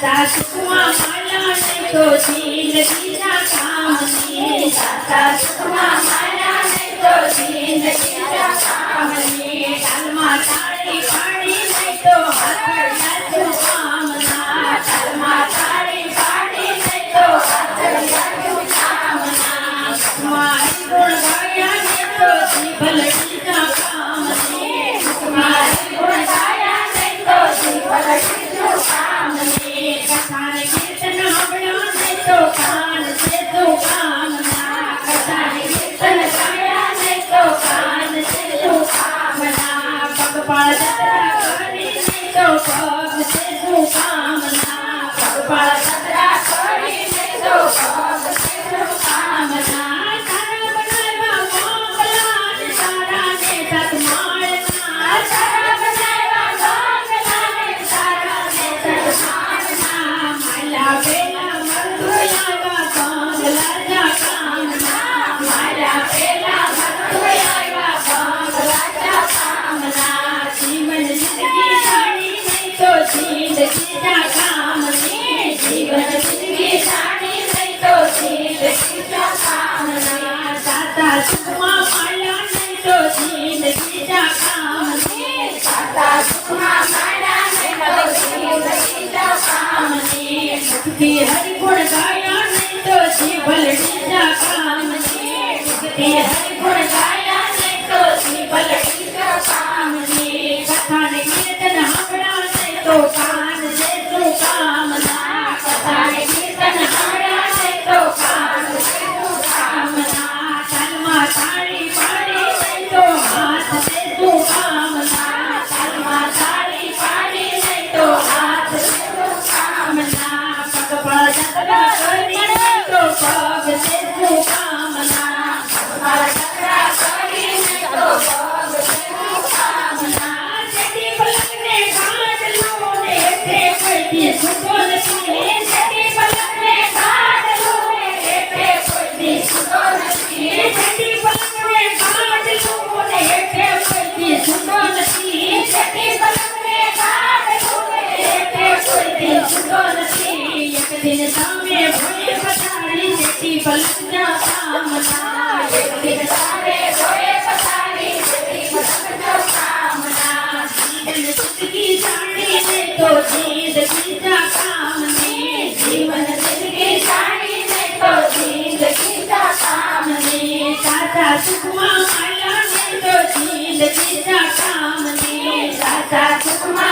સાતા સુખમાં મળાને તો જીન બીજા કામને સાતા સુખમાં મળાને તો જીન બીજા કામને કાલમાં તાળી પાણી નહીં તો હાથ લાગુ કામના કાલમાં તાળી പാടാ. Yeah. फिरता में भोले पथारी बेटी पलटना काम ना फिरता में भोले पथारी बेटी पलटना काम ना जीवन सुख की साड़ी में तो जीत जीता काम ने जीवन सुख की साड़ी में तो जीत जीता काम ने चाचा सुखमा माया में तो जीत जीता काम ने साता सुखमा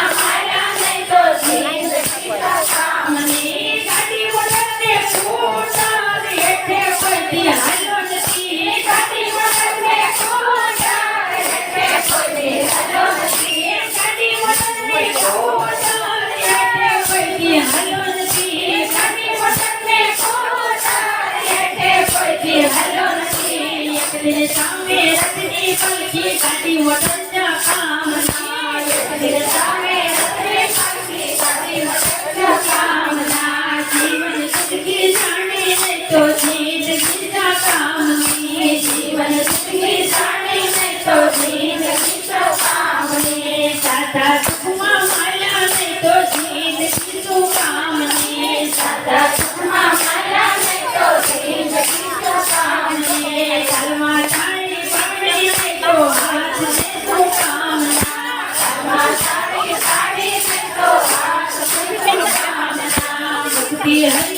Hello, Nasi, Yakni, Sami, Ratni, Palki, Kati, Water. happy.